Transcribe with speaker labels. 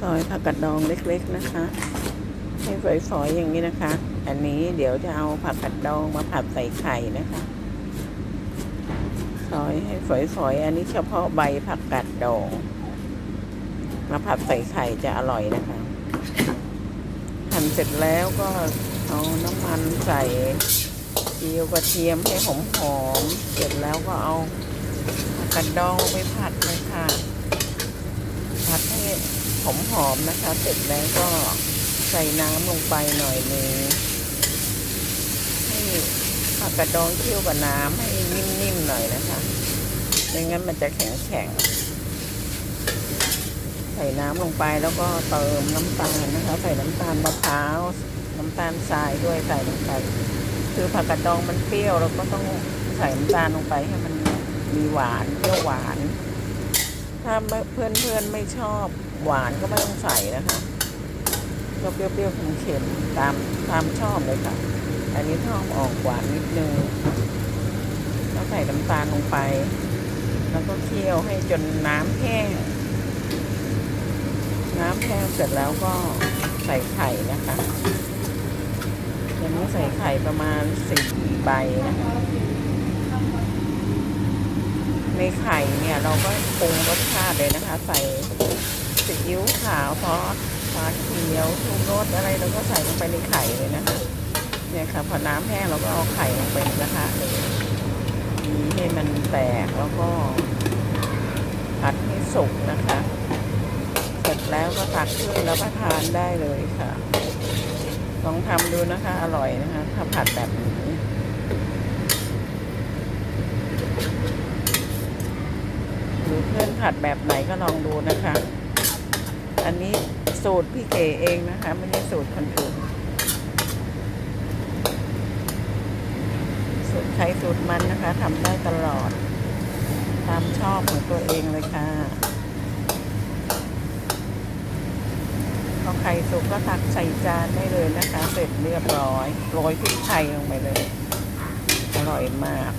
Speaker 1: ซอยผักกาดดองเล็กๆนะคะ ให้ฝอยๆอย่างนี้นะคะ อันนี้เดี๋ยวจะเอาผักกาดดองมาผัดใส่ไข่นะคะ ซอยให้ฝอยๆอันนี้เฉพาะใบผักกาดดอง มาผัดใส่ไข่จะอร่อยนะคะหั่นเสร็จแล้วก็เอาน้ำมันใส่เจียวกระเทียมให้หอมๆเสร็จแล้วก็เอาผักกาดดองไปผัดเลยค่ะ ผัดให้ หอมๆนะคะ เสร็จแล้วก็ใส่น้ำลงไปหน่อยนึงให้ผักกาดดองเคี่ยวกับน้ำให้นิ่มๆหน่อยนะคะไม่งั้นมันจะแข็งๆ ใส่น้ำลงไปแล้วก็เติมน้ำตาลนะคะ ใส่น้ำตาลมะพร้าว น้ำตาลทรายด้วยใส่ลงไปคือผักกาดดองมันเปรี้ยวเราก็ต้องใส่น้ำตาลลงไปให้มันมีหวานเปรี้ยวหวาน ถ้าเพื่อนๆไม่ชอบ หวานก็ไม่ต้องใส่นะคะก็เปรี้ยวๆเค็มๆตามตามชอบเลยค่ะ อันนี้ชอบออกหวานนิดนึงแล้วใส่น้ำตาลลงไป แล้วก็เคี่ยวให้จนน้ำแห้ง น้ำแห้งเสร็จแล้วก็ใส่ไข่นะคะอันนี้ใส่ไข่ประมาณสี่ใบนะคะในไข่เนี่ยเราก็ปรุงรสชาติเลยนะคะ ใส่ ซีอิ๊วขาวซอสฟ้าเขียวชูรสอะไรเราก็ใส่ลงไปในไข่เลยนะคะเนี่ยค่ะพอน้ำแห้งเราก็เอาไข่ลงไปนะทะเลยให้มันแตกแล้วก็ผัดให้สุกนะคะ เสร็จแล้วก็ตักขึ้นแล้วก็ทานได้เลยค่ะ ลองทำดูนะคะ อร่อยนะคะ ถ้าผัดแบบนี้หรือเพื่อนผัดแบบไหนก็ลองดูนะคะ อันนี้สูตรพี่เก๋เองนะคะ ไม่ใช่สูตรคนอื่น สูตรใครสูตรมันนะคะทำได้ตลอด ตามชอบของตัวเองเลยค่ะพอไข่สุกก็ตักใส่จานได้เลยนะคะ เสร็จเรียบร้อยโรยพริกไทยลงไปเลย อร่อยมาก